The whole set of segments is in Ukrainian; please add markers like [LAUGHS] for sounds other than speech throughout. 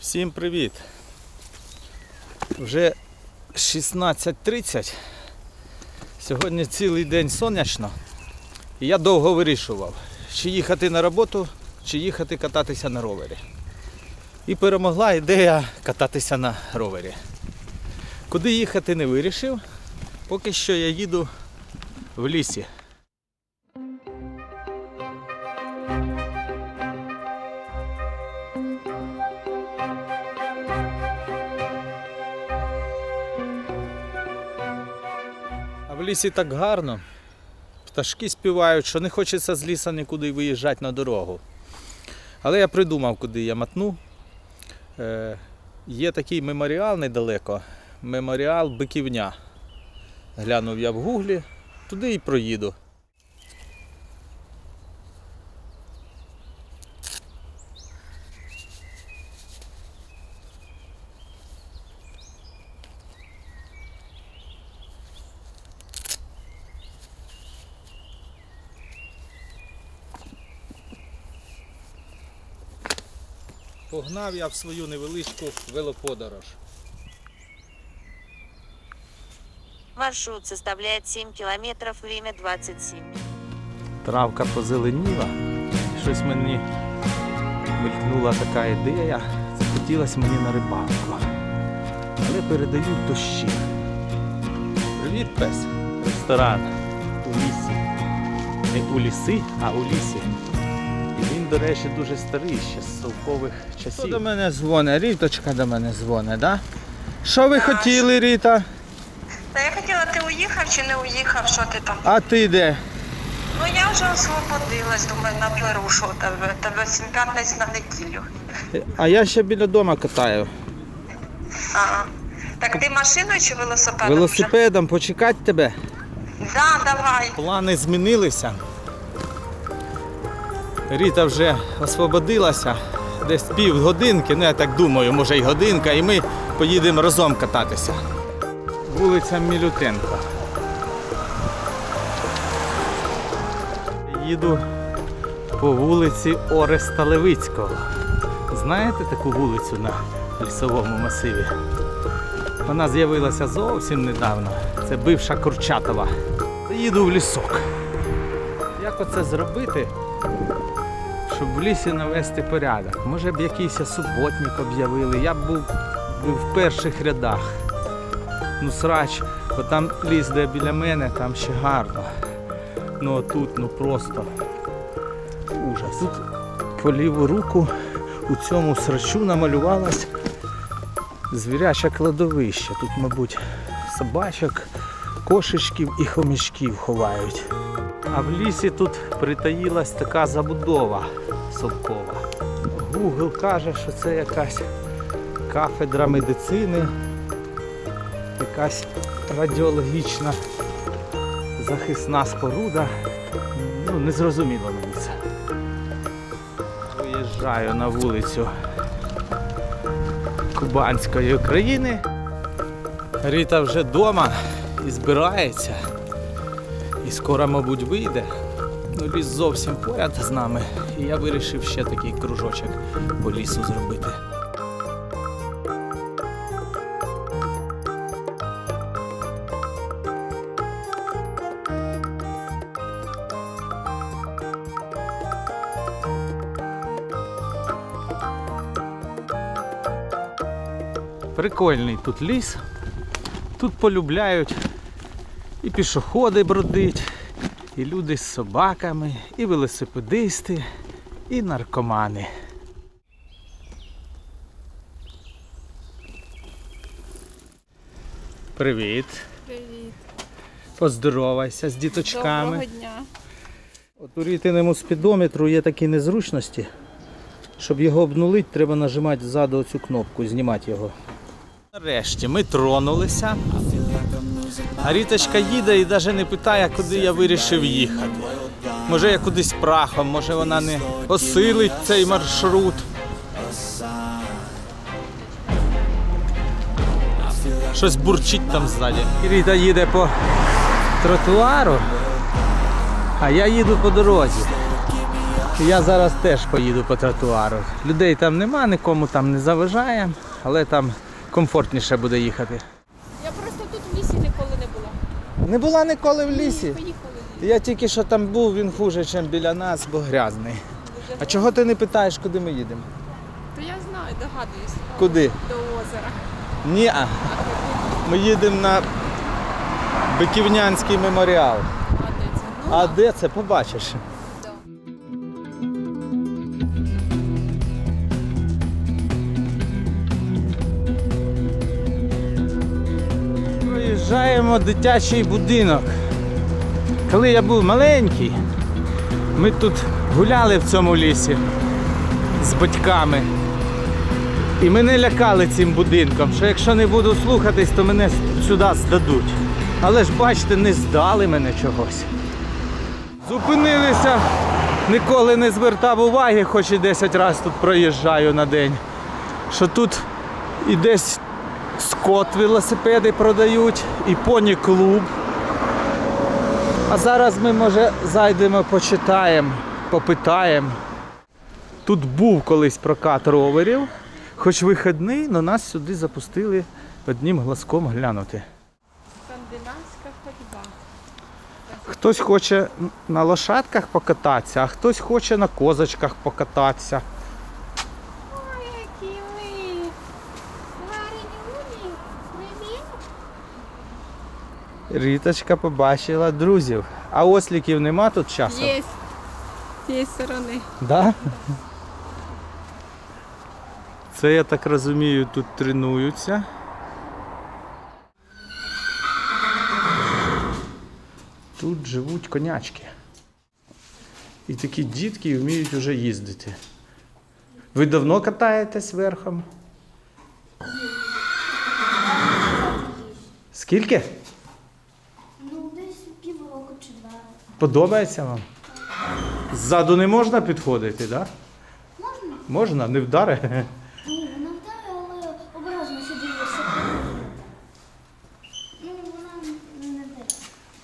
Всім привіт! Вже 16.30. Сьогодні цілий день сонячно. І я довго вирішував, чи їхати на роботу, чи їхати кататися на ровері. І перемогла ідея кататися на ровері. Куди їхати не вирішив. Поки що я їду в лісі. Лісі так гарно. Пташки співають, що не хочеться з ліса нікуди виїжджати на дорогу. Але я придумав, куди я матну. Е, є такий меморіал недалеко. Меморіал Биківня. Глянув я в гуглі, туди і проїду. Погнав я в свою невеличку велоподорож. Маршрут составляет 7 километров, время 27. Травка позеленіла. Щось мені мелькнула така ідея. Захотілося мені на рибалку. Але передають дощі. Привіт, пес. Ресторан у лісі. Не у ліси, а у лісі. До речі, дуже старий, ще з совкових часів. Хто до мене дзвонить? Ріточка до мене дзвонить, да? Що ви хотіли, Ріта? Та я хотіла, ти уїхав чи не уїхав, що ти там? А ти де? Ну я вже освободилась, думаю, наберу, що тебе. Тебе 7 п'ятниць на неділю. А я ще біля дома катаю. Ага. Так ти машиною чи велосипедом? Велосипедом почекати тебе. Да, давай. Плани змінилися. Ріта вже освободилася. Десь пів годинки, ну я так думаю, може й годинка, і ми поїдемо разом кататися. Вулиця Мілютенко. Їду по вулиці Ореста Левицького. Знаєте таку вулицю на лісовому масиві? Вона з'явилася зовсім недавно. Це бивша Курчатова. Їду в лісок. Як оце зробити, щоб в лісі навести порядок? Може б якийсь суботник об'явили. Я б був, в перших рядах. Ну срач, бо там ліс, де біля мене, там ще гарно. Ну а тут ну просто ужас. Тут по ліву руку у цьому срачу намалювалась звіряче кладовище. Тут, мабуть, собачок, кошечків і хомячків ховають. А в лісі тут притаїлась така забудова совкова. Google каже, що це якась кафедра медицини, якась радіологічна захисна споруда. Ну, не зрозуміло мені це. Виїжджаю на вулицю Кубанської України. Ріта вже вдома і збирається. І скоро, мабуть, вийде. Ну, ліс зовсім поряд з нами. І я вирішив ще такий кружочок по лісу зробити. Прикольний тут ліс. Тут полюбляють і пішоходи бродить, і люди з собаками, і велосипедисти, і наркомани. Привіт. Привіт. Поздоровайся з діточками. Доброго дня. От у рітиному спідометру є такі незручності. Щоб його обнулити, треба нажимати ззаду цю кнопку, знімати його. Нарешті ми тронулися. А Ріточка їде і навіть не питає, куди я вирішив їхати. Може я кудись прахом, може вона не осилить цей маршрут. Щось бурчить там ззаді. Ріта їде по тротуару, а я їду по дорозі. Я зараз теж поїду по тротуару. Людей там нема, нікому там не заважає, але там комфортніше буде їхати. Я просто тут в лісі ніколи не була. Не була ніколи в лісі. Я тільки що там був, він хуже, ніж біля нас, бо грязний. А чого ти не питаєш, куди ми їдемо? То я знаю, догадуюсь. Куди? До озера. Ні. -а. Ми їдемо на Биківнянський меморіал. А де це? Ну, А де це побачиш? Проїжджаємо дитячий будинок. Коли я був маленький, ми тут гуляли в цьому лісі з батьками. І мене лякали цим будинком, що якщо не буду слухатись, то мене сюди здадуть. Але ж бачите, не здали мене чогось. Зупинилися, ніколи не звертав уваги, хоч і 10 разів тут проїжджаю на день. Що тут і десь скот велосипеди продають, і поні клуб. А зараз ми, може, зайдемо, почитаємо, попитаємо. Тут був колись прокат роверів, хоч вихідний, але нас сюди запустили одним глазком глянути. Скандинавська ходьба. Хтось хоче на лошадках покататися, а хтось хоче на козочках покататися. Ой, які ви. Гарні. Привіт. Ріточка побачила друзів. А осліків нема тут часу? Є. З цієї сторони. Да? Це, я так розумію, тут тренуються. Тут живуть конячки. І такі дітки вміють вже їздити. Ви давно катаєтесь верхом? Скільки? Ну, десь півроку чи два. Подобається вам? Ззаду не можна підходити, так? Да? Можна? Можна, не вдари. Ні, вона вдарила, але обережно сюди високо. Ну, вона не вдарила.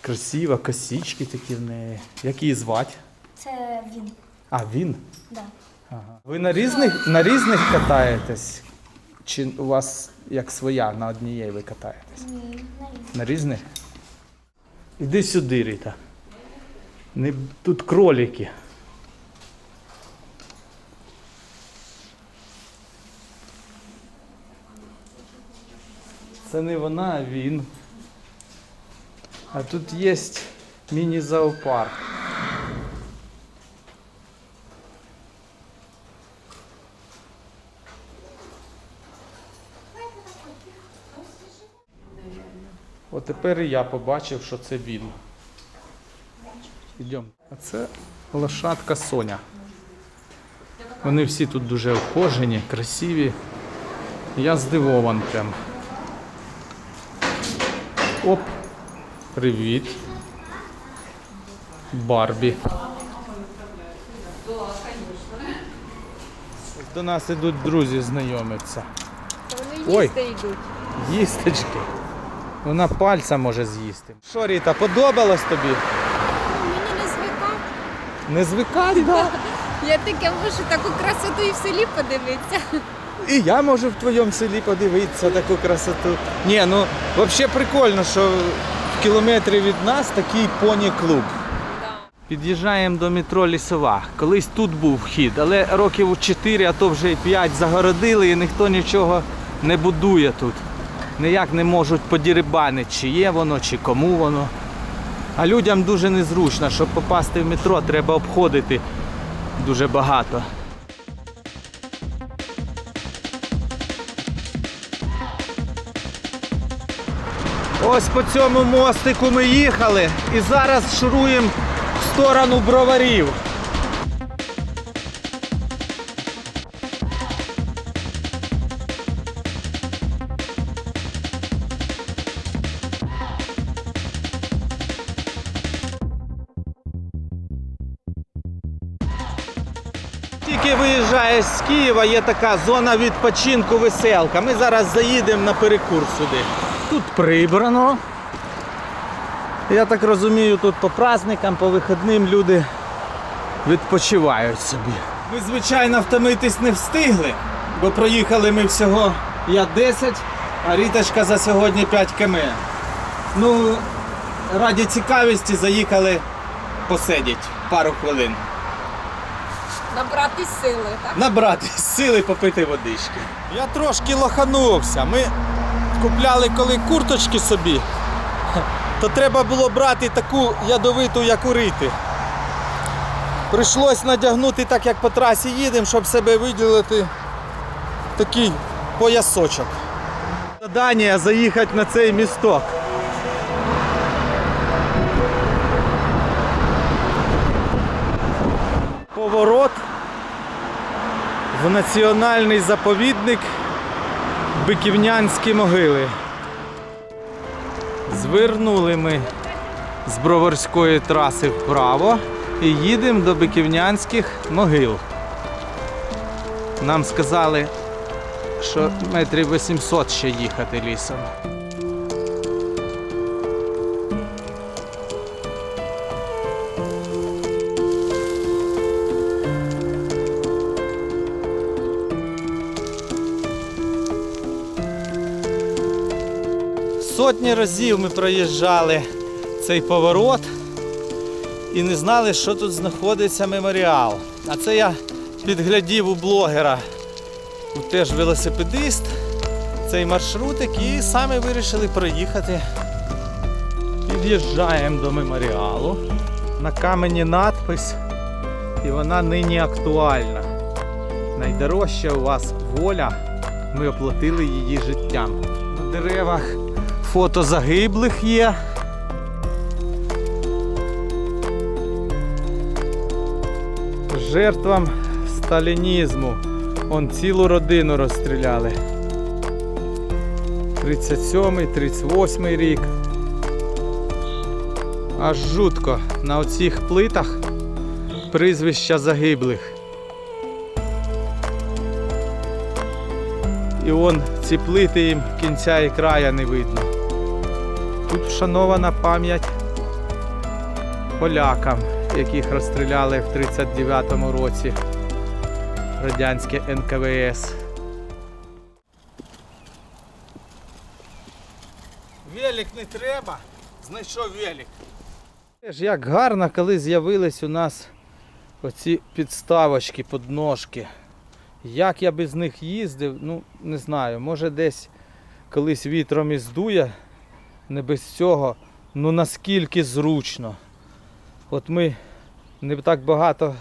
Красива, косички такі в неї. Як її звати? Це він. А, він? Да. Ага. Ви на різних, на різних катаєтесь? Чи у вас як своя, на однієї ви катаєтесь? Ні, не він. На різних? Іди сюди, Ріта. Не, тут кролики. Це не вона, а він. А тут є міні-зоопарк. От тепер і я побачив, що це він. Йдемо. А це лошадка Соня. Вони всі тут дуже ухожені, красиві. Я здивован прям. Оп. Привіт. Барбі. До нас ідуть друзі знайомитися. То вони їсти йдуть. Їстечки. Вона пальця може з'їсти. Що, Ріта, подобалось тобі? Ну, мені не звикати. Не звикай, да? [LAUGHS] Я таке можу таку красоту і в селі подивитися. І я можу в твоєму селі подивитися таку красоту. Ні, ну взагалі прикольно, що в кілометрі від нас такий поні-клуб. Під'їжджаємо до метро Лісова. Колись тут був вхід, але років 4, а то вже й 5 загородили і ніхто нічого не будує тут. Ніяк не можуть подірибанити, чи є воно, чи кому воно. А людям дуже незручно, щоб попасти в метро, треба обходити дуже багато. Ось по цьому мостику ми їхали і зараз шуруємо в сторону броварів. Києва, є така зона відпочинку веселка. Ми зараз заїдемо на перекур сюди. Тут прибрано. Я так розумію, тут по праздникам, по вихідним люди відпочивають собі. Ми, звичайно, втомитись не встигли, бо проїхали ми всього я 10, а Ріточка за сьогодні 5 км. Ну, раді цікавості заїхали посидіть пару хвилин. Набрати сили, так? Набрати сили попити водички. Я трошки лоханувся. Ми купляли коли курточки собі, то треба було брати таку ядовиту, як у рити. Прийшлось надягнути так, як по трасі їдемо, щоб себе виділити такий поясочок. Задання заїхати на цей місток. Поворот національний заповідник Биківнянські могили. Звернули ми з Броварської траси вправо і їдемо до Биківнянських могил. Нам сказали, що метрів 800 ще їхати лісом. Сотні разів ми проїжджали цей поворот і не знали, що тут знаходиться меморіал. А це я підглядів у блогера, теж велосипедист, цей маршрутик, і саме вирішили проїхати. Під'їжджаємо до меморіалу. На камені надпис, і вона нині актуальна. Найдорожча у вас воля, ми оплатили її життям. На деревах фото загиблих є. Жертвам сталінізму. Он цілу родину розстріляли. 37-й, 38-й рік. Аж жутко на оцих плитах прізвища загиблих. І он ці плити їм кінця і края не видно. Тут вшанована пам'ять полякам, яких розстріляли в 39-му році радянське НКВС. Велик не треба, знайшов велик. Ж як гарно, коли з'явились у нас оці підставочки, подножки. Як я без них їздив, ну не знаю, може десь колись вітром і здує, не без цього, ну наскільки зручно. От ми не так багато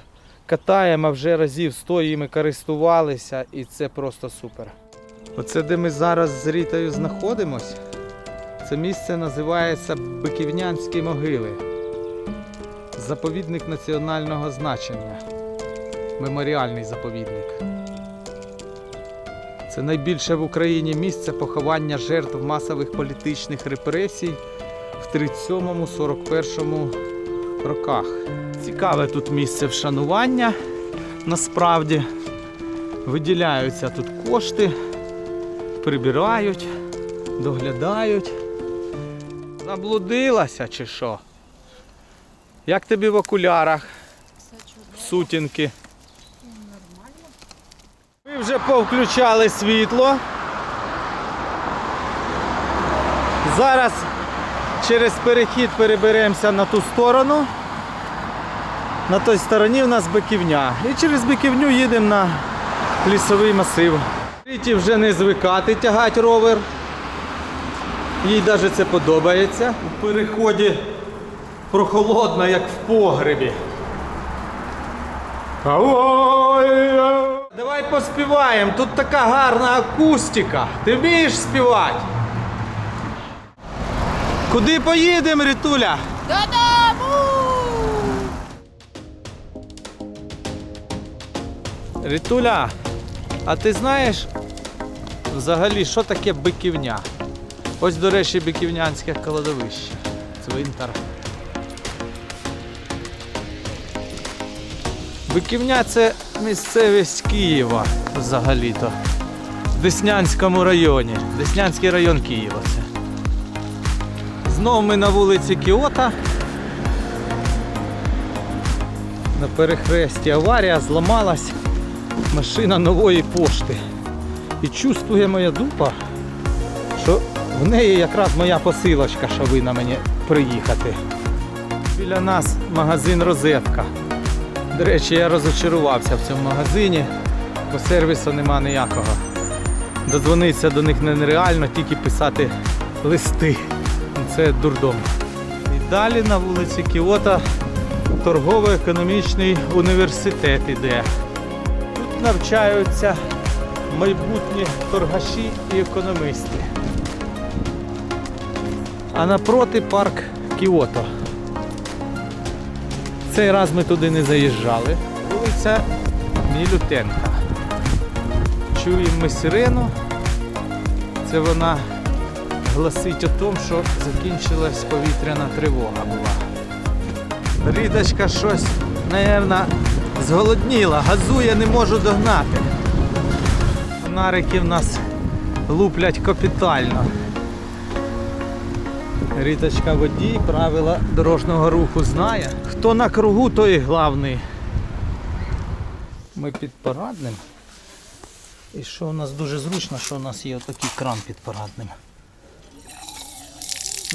катаємо, а вже разів сто їми користувалися і це просто супер. Оце де ми зараз з Рітою знаходимось, це місце називається Биківнянські могили. Заповідник національного значення. Меморіальний заповідник. Це найбільше в Україні місце поховання жертв масових політичних репресій в 37-41 роках. Цікаве тут місце вшанування. Насправді виділяються тут кошти, прибирають, доглядають. Заблудилася чи що? Як тобі в окулярах? Сутінки. Вже повключали світло. Зараз через перехід переберемося на ту сторону. На той стороні в нас биківня. І через биківню їдемо на лісовий масив. Ріті вже не звикати тягати ровер. Їй навіть це подобається. У переході прохолодно, як в погребі. Давай поспіваємо. Тут така гарна акустика. Ти вмієш співати? Куди поїдемо, Рітуля? Додому! Рітуля, а ти знаєш взагалі, що таке биківня? Ось, до речі, биківнянське кладовище. Цвинтар. Биківня це місцевість Києва взагалі-то. В Деснянському районі. Деснянський район Києва це. Знову ми на вулиці Кіота. На перехресті аварія зламалась машина нової пошти. І чувствує моя дупа, що в неї якраз моя посилочка, що ви на мені приїхати. Біля нас магазин Розетка. До речі, я розочарувався в цьому магазині, бо сервісу нема ніякого. Додзвонитися до них нереально, тільки писати листи. Це дурдом. І далі на вулиці Кіота торгово-економічний університет іде. Тут навчаються майбутні торгаші і економісти. А напроти парк Кіото. Цей раз ми туди не заїжджали. Вулиця Мілютенка. Чуємо ми сирену. Це вона гласить о тому, що закінчилась повітряна тривога була. Рідочка щось, напевно, зголодніла, газує, не можу догнати. Фонарики в нас луплять капітально. Ріточка водій, правила дорожнього руху знає. Хто на кругу, той главний. Ми під парадним. І що у нас дуже зручно, що у нас є отакий кран під парадним.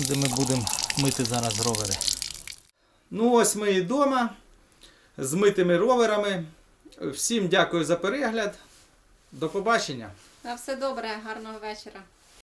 Де ми будемо мити зараз ровери. Ну ось ми і вдома з митими роверами. Всім дякую за перегляд. До побачення. На все добре, гарного вечора.